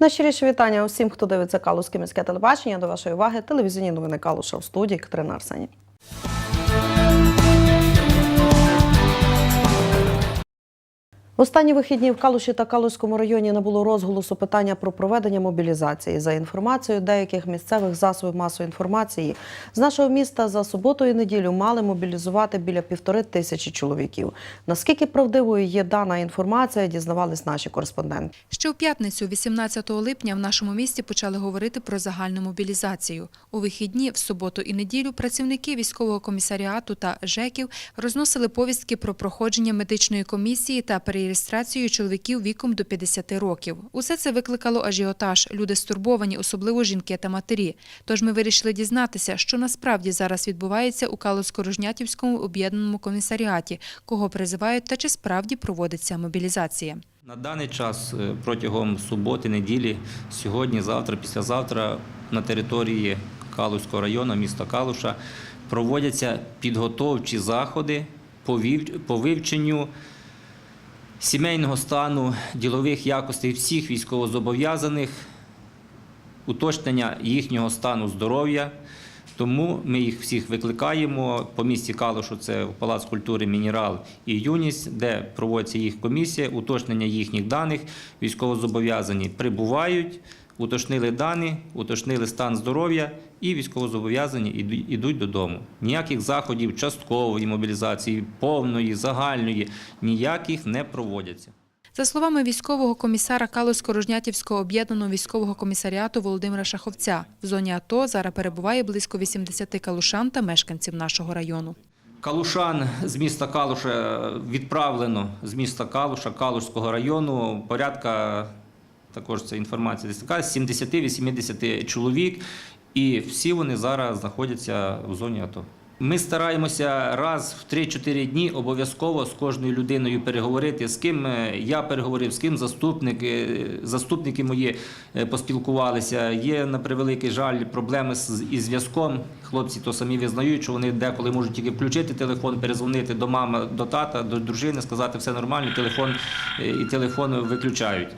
Найщиріше вітання усім, хто дивиться Калузьке міське телебачення. До вашої уваги телевізійні новини Калуша в студії Катерина Арсені. Останні вихідні в Калуші та Калузькому районі не було розголосу питання про проведення мобілізації. За інформацією деяких місцевих засобів масової інформації, з нашого міста за суботу і неділю мали мобілізувати біля півтори тисячі чоловіків. Наскільки правдивою є дана інформація, дізнавались наші кореспонденти. Ще у п'ятницю, 18 липня, в нашому місті почали говорити про загальну мобілізацію. У вихідні, в суботу і неділю працівники військового комісаріату та ЖЕКів розносили повістки про проходження медичної комісії та перереєстрацію чоловіків віком до 50 років. Усе це викликало ажіотаж. Люди стурбовані, особливо жінки та матері. Тож ми вирішили дізнатися, що насправді зараз відбувається у Калусько-Рожнятівському об'єднаному комісаріаті, кого призивають та чи справді проводиться мобілізація. На даний час е, протягом суботи, неділі, сьогодні, завтра, післязавтра на території Калузького району, міста Калуша, проводяться підготовчі заходи по вивченню сімейного стану, ділових якостей всіх військовозобов'язаних, уточнення їхнього стану здоров'я. Тому ми їх всіх викликаємо по місті Калушу, це Палац культури Мінерал і Юність, де проводиться їх комісія, уточнення їхніх даних. Військовозобов'язані прибувають, уточнили дані, уточнили стан здоров'я і військовозобов'язані ідуть додому. Ніяких заходів часткової мобілізації, повної, загальної, ніяких не проводяться. За словами військового комісара Калузько-Рожнятівського об'єднаного військового комісаріату Володимира Шаховця, в зоні АТО зараз перебуває близько 80 калушан та мешканців нашого району. Калушан з міста Калуша відправлено з міста Калуша, Калушського району, порядка, також це інформація десь така, 70-80 чоловік, і всі вони зараз знаходяться в зоні АТО. Ми стараємося раз в 3-4 дні обов'язково з кожною людиною переговорити, з ким е, я переговорив, з ким заступник, е, заступники мої е, поспілкувалися. Є на превеликий жаль проблеми із зв'язком. Хлопці то самі визнають, що вони деколи можуть тільки включити телефон, перезвонити до мами, до тата, до дружини, сказати все нормально, телефон і телефон виключають.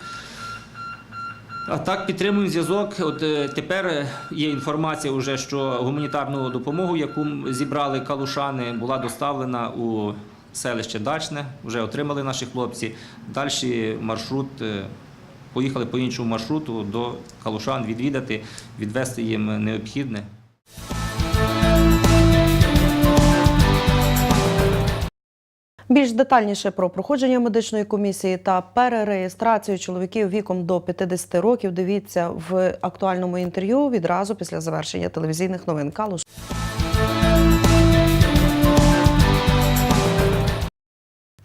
А так підтримуємо зв'язок. От е, тепер е, є інформація, вже, що гуманітарну допомогу, яку зібрали калушани, була доставлена у селище Дачне. Вже отримали наші хлопці. Далі маршрут. е, Поїхали по іншому маршруту до калушан відвідати, відвести їм необхідне. Більш детальніше про проходження медичної комісії та перереєстрацію чоловіків віком до 50 років дивіться в актуальному інтерв'ю відразу після завершення телевізійних новин Калуш.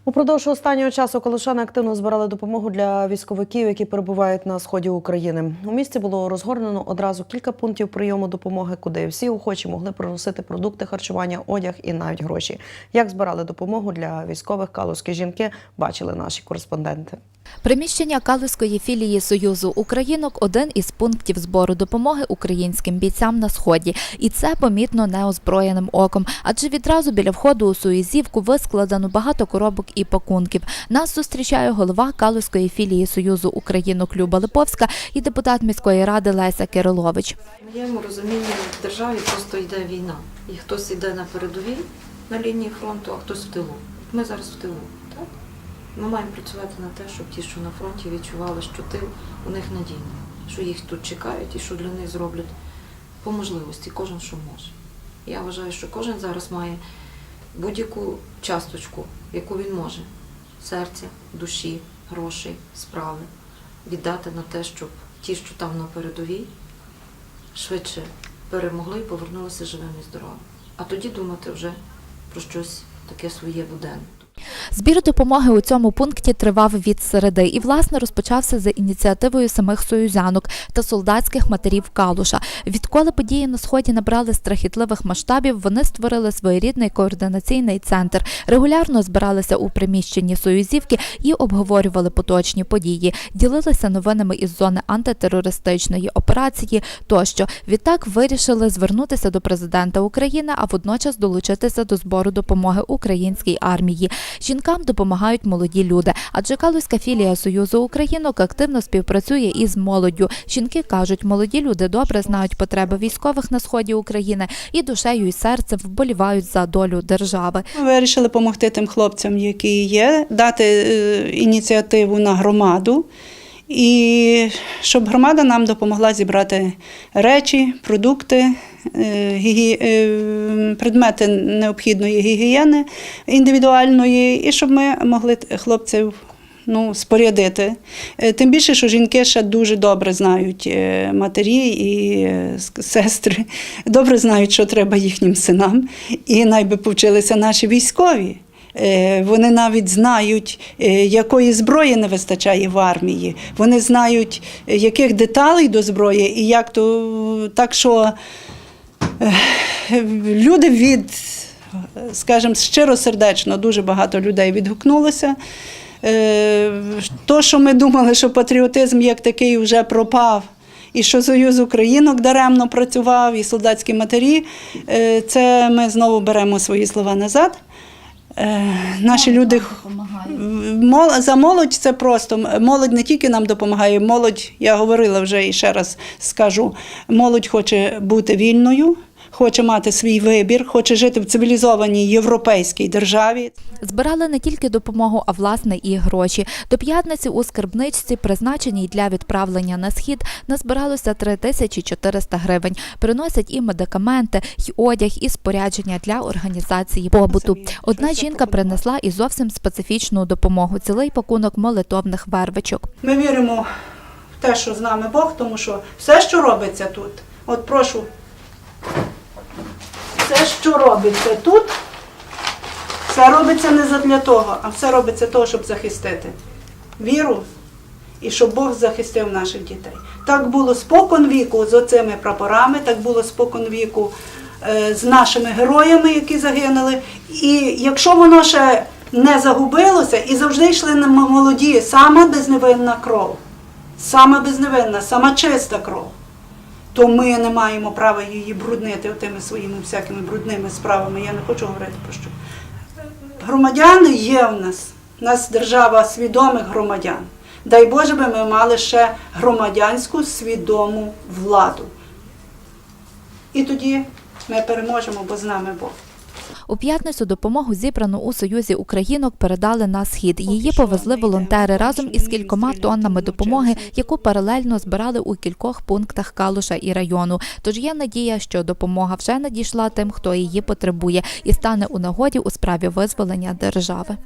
Упродовж останнього часу колишани активно збирали допомогу для військовиків, які перебувають на сході України. У місті було розгорнено одразу кілька пунктів прийому допомоги, куди всі охочі могли приносити продукти харчування, одяг і навіть гроші. Як збирали допомогу для військових калузькі жінки, бачили наші кореспонденти. Приміщення Калузької філії Союзу Українок один із пунктів збору допомоги українським бійцям на сході, і це помітно неозброєним оком. Адже відразу біля входу у Суїзівку вискладено багато коробок і пакунків. Нас зустрічає голова Калузької філії Союзу Українок Люба Липовська і депутат міської ради Леся Кирилович. В моєму розумінні в державі просто йде війна. І хтось йде на передовій на лінії фронту, а хтось в тилу. Ми зараз в тилу. Так? Ми маємо працювати на те, щоб ті, що на фронті, відчували, що тил у них надійний, що їх тут чекають і що для них зроблять по можливості, кожен що може. Я вважаю, що кожен зараз має будь-яку часточку, яку він може серця, душі, грошей, справи віддати на те, щоб ті, що там на передовій, швидше перемогли і повернулися живими і здоровими. А тоді думати вже про щось таке своє буденне. Збір допомоги у цьому пункті тривав від середи і, власне, розпочався за ініціативою самих союзянок та солдатських матерів Калуша. Відколи події на сході набрали страхітливих масштабів, вони створили своєрідний координаційний центр, регулярно збиралися у приміщенні союзівки і обговорювали поточні події, ділилися новинами із зони антитерористичної операції. Тощо відтак вирішили звернутися до президента України, а водночас долучитися до збору допомоги українській армії. Жінкам Жінкам допомагають молоді люди, адже Калузька філія Союзу Українок активно співпрацює із молоддю. Жінки кажуть, молоді люди добре знають потреби військових на сході України і душею і серцем вболівають за долю держави. Ми вирішили допомогти тим хлопцям, які є, дати е, ініціативу на громаду, і щоб громада нам допомогла зібрати речі, продукти, предмети необхідної гігієни індивідуальної, і щоб ми могли хлопців. Ну, спорядити. Е, Тим більше, що жінки ще дуже добре знають е, матері і е, сестри, добре знають, що треба їхнім синам. І найби повчилися наші військові. Е, Вони навіть знають, е, якої зброї не вистачає в армії. Вони знають, е, яких деталей до зброї, і як то так, що е, люди від, скажімо, щиросердечно, дуже багато людей відгукнулося. Е, То, що ми думали, що патріотизм як такий вже пропав, і що Союз Українок даремно працював, і солдатські матері, е, це ми знову беремо свої слова назад. Е, Наші люди за молодь це просто молодь не тільки нам допомагає, молодь, я говорила вже і ще раз скажу, молодь хоче бути вільною, хоче мати свій вибір, хоче жити в цивілізованій європейській державі. Збирали не тільки допомогу, а власне і гроші. До п'ятниці у скарбничці, призначеній для відправлення на схід, назбиралося 3400 гривень. Приносять і медикаменти, і одяг, і спорядження для організації побуту. Одна жінка принесла і зовсім специфічну допомогу цілий пакунок молитовних вервичок. Ми віримо в те, що з нами Бог, тому що все, що робиться тут, от прошу, все, що робиться тут, все робиться не задля того, а все робиться того, щоб захистити віру і щоб Бог захистив наших дітей. Так було спокон віку з оцими прапорами, так було спокон віку е, з нашими героями, які загинули. І якщо воно ще не загубилося, і завжди йшли молоді, сама безневинна кров, сама безневинна, сама чиста кров, то ми не маємо права її бруднити тими своїми всякими брудними справами. Я не хочу говорити про що. Громадяни є в нас. У нас держава свідомих громадян. Дай Боже би ми мали ще громадянську свідому владу. І тоді ми переможемо, бо з нами Бог. У п'ятницю допомогу зібрану у Союзі Українок передали на схід. Її повезли волонтери разом із кількома тоннами допомоги, яку паралельно збирали у кількох пунктах Калуша і району. Тож є надія, що допомога вже надійшла тим, хто її потребує, і стане у нагоді у справі визволення держави.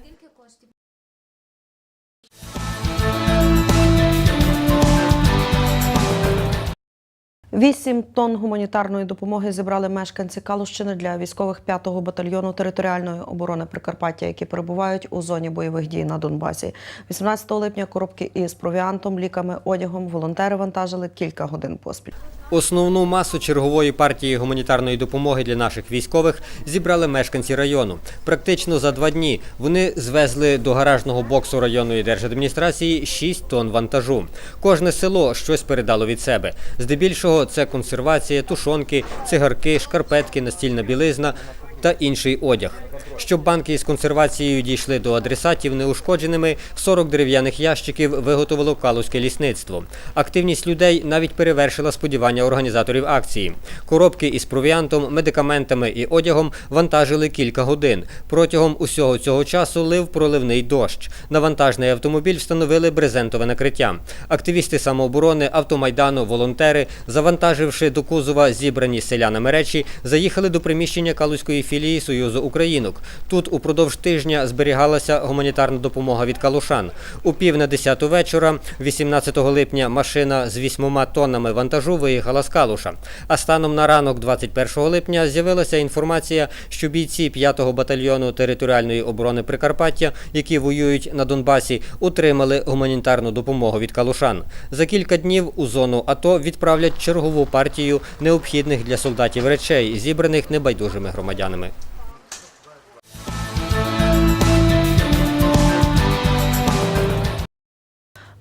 Вісім тонн гуманітарної допомоги зібрали мешканці Калущини для військових 5-го батальйону територіальної оборони Прикарпаття, які перебувають у зоні бойових дій на Донбасі. 18 липня коробки із провіантом, ліками, одягом волонтери вантажили кілька годин поспіль. Основну масу чергової партії гуманітарної допомоги для наших військових зібрали мешканці району. Практично за два дні вони звезли до гаражного боксу районної держадміністрації 6 тонн вантажу. Кожне село щось передало від себе. Здебільшого це консервація, тушонки, цигарки, шкарпетки, настільна білизна та інший одяг. Щоб банки із консервацією дійшли до адресатів неушкодженими, 40 дерев'яних ящиків виготовило Калузьке лісництво. Активність людей навіть перевершила сподівання організаторів акції. Коробки із провіантом, медикаментами і одягом вантажили кілька годин. Протягом усього цього часу лив проливний дощ. На вантажний автомобіль встановили брезентове накриття. Активісти самооборони, автомайдану, волонтери, завантаживши до кузова зібрані селянами речі, заїхали до приміщення Калузької філії Союзу Українок. Тут упродовж тижня зберігалася гуманітарна допомога від калушан. У пів на десяту вечора, 18 липня, машина з вісьмома тоннами вантажу виїхала з Калуша. А станом на ранок 21 липня з'явилася інформація, що бійці 5-го батальйону територіальної оборони Прикарпаття, які воюють на Донбасі, отримали гуманітарну допомогу від калушан. За кілька днів у зону АТО відправлять чергову партію необхідних для солдатів речей, зібраних небайдужими громадянами.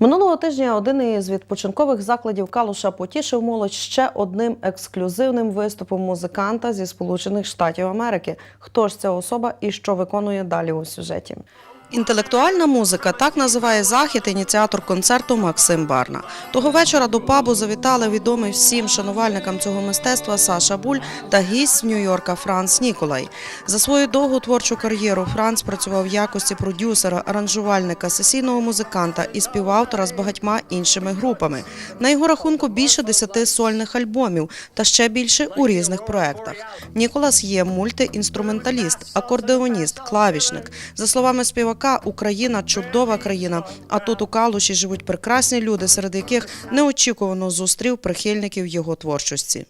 Минулого тижня один із відпочинкових закладів Калуша потішив молодь ще одним ексклюзивним виступом музиканта зі Сполучених Штатів Америки. Хто ж ця особа і що виконує далі у сюжеті? Інтелектуальна музика так називає захід ініціатор концерту Максим Барна. Того вечора до пабу завітали відомий всім шанувальникам цього мистецтва Саша Буль та гість Нью-Йорка Франц Ніколай. За свою довгу творчу кар'єру Франц працював в якості продюсера, аранжувальника, сесійного музиканта і співавтора з багатьма іншими групами. На його рахунку більше десяти сольних альбомів та ще більше у різних проектах. Ніколас є мультиінструменталіст, акордеоніст, клавішник. За словами співака, Україна чудова країна. А тут у Калуші живуть прекрасні люди, серед яких неочікувано зустрів прихильників його творчості.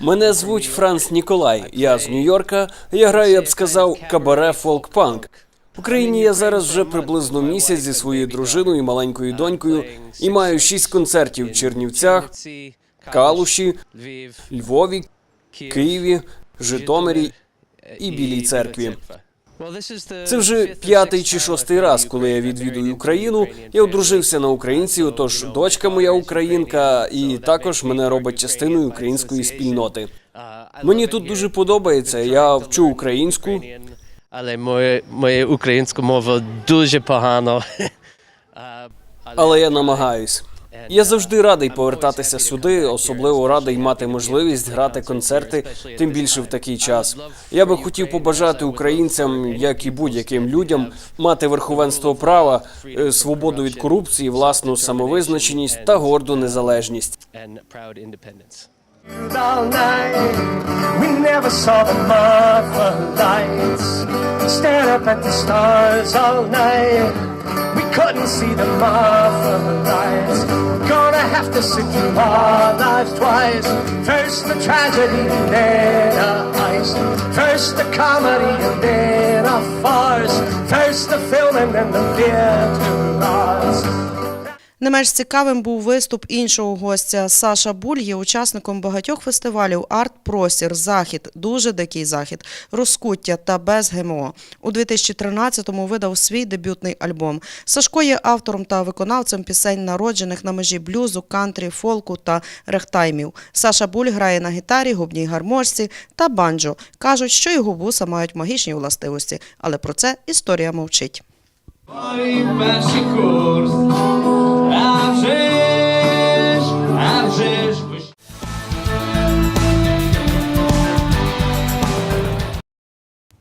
Мене звуть Франц Ніколай. Я з Нью-Йорка. Я граю, я б сказав, кабаре фолк-панк. В Україні я зараз вже приблизно місяць зі своєю дружиною і маленькою донькою і маю шість концертів в Чернівцях, Калуші, Львів, Львові, Києві, Житомирі і Білій церкві. Це вже п'ятий чи шостий раз, коли я відвідую Україну. Я одружився на українці, отож дочка моя українка, і також мене робить частиною української спільноти. Мені тут дуже подобається. Я вчу українську. Але моє, моє українська мова дуже погано. але я намагаюсь. Я завжди радий повертатися сюди, особливо радий мати можливість грати концерти, тим більше в такий час. Я би хотів побажати українцям, як і будь-яким людям, мати верховенство права, е, свободу від корупції, власну самовизначеність та горду незалежність. all night. We. Couldn't see the Marfa lights. Gonna have to sit through our lives twice. First the tragedy, then a heist. First the comedy, and then a farce. First the film, and then the theater arts. Не менш цікавим був виступ іншого гостя. Саша Буль є учасником багатьох фестивалів Арт Простір, Захід, дуже дикий захід, Розкуття та без ГМО. У 2013-му видав свій дебютний альбом. Сашко є автором та виконавцем пісень, народжених на межі блюзу, кантрі, фолку та рехтаймів. Саша Буль грає на гітарі, губній гармошці та банджо. Кажуть, що його вуса мають магічні властивості, але про це історія мовчить.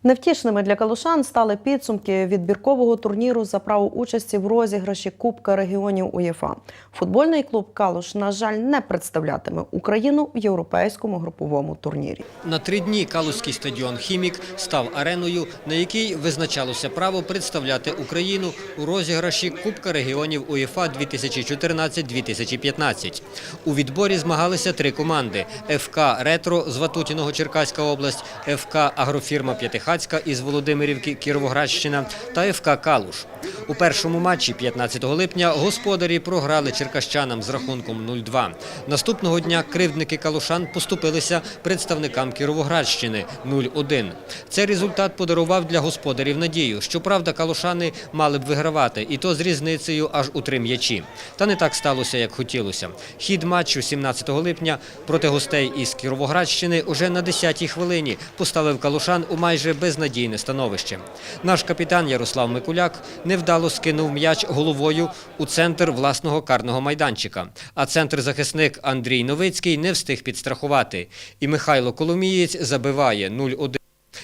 Невтішними для калушан стали підсумки відбіркового турніру за право участі в розіграші Кубка регіонів УЄФА. Футбольний клуб Калуш, на жаль, не представлятиме Україну в європейському груповому турнірі. На три дні Калузький стадіон Хімік став ареною, на якій визначалося право представляти Україну у розіграші Кубка регіонів УЄФА 2014-2015. У відборі змагалися три команди: ФК Ретро з Ватутіного Черкаська область, ФК Агрофірма П'ятихацька із Володимирівки Кіровоградщина та ФК Калуш. У першому матчі 15 липня господарі програли черкащанам з рахунком 0-2. Наступного дня кривдники Калушан поступилися представникам Кіровоградщини 0-1. Цей результат подарував для господарів надію. Щоправда, калушани мали б вигравати, і то з різницею аж у три м'ячі. Та не так сталося, як хотілося. Хід матчу 17 липня проти гостей із Кіровоградщини уже на 10-й хвилині поставив калушан у майже безнадійне становище. Наш капітан Ярослав Микуляк невдало скинув м'яч головою у центр власного карного майданчика. А центр-захисник Андрій Новицький не встиг підстрахувати. І Михайло Коломієць забиває 0-1.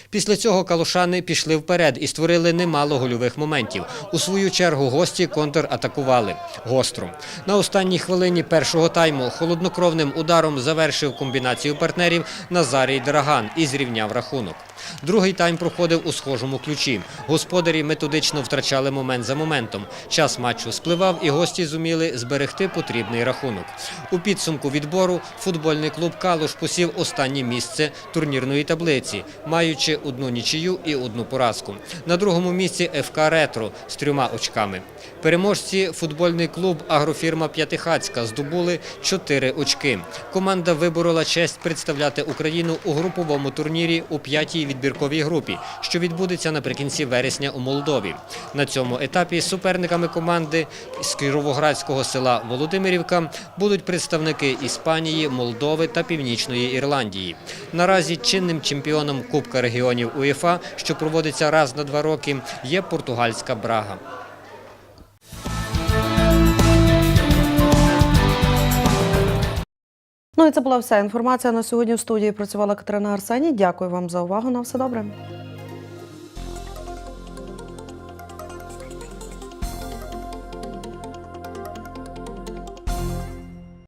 Після цього калушани пішли вперед і створили немало гольових моментів. У свою чергу гості контратакували гостро. На останній хвилині першого тайму холоднокровним ударом завершив комбінацію партнерів Назарій Драган і зрівняв рахунок. Другий тайм проходив у схожому ключі. Господарі методично втрачали момент за моментом. Час матчу спливав, і гості зуміли зберегти потрібний рахунок. У підсумку відбору футбольний клуб Калуш посів останнє місце турнірної таблиці, маючи одну нічию і одну поразку. На другому місці ФК Ретро з трьома очками. Переможці футбольний клуб Агрофірма П'ятихацька здобули чотири очки. Команда виборола честь представляти Україну у груповому турнірі у п'ятій відбірковій групі, що відбудеться наприкінці вересня у Молдові. На цьому етапі суперниками команди з Кіровоградського села Володимирівка будуть представники Іспанії, Молдови та Північної Ірландії. Наразі чинним чемпіоном Кубка регіонів УЄФА, що проводиться раз на два роки, є португальська Брага. Ну і це була вся інформація на сьогодні. В студії працювала Катерина Арсеній. Дякую вам за увагу. На все добре.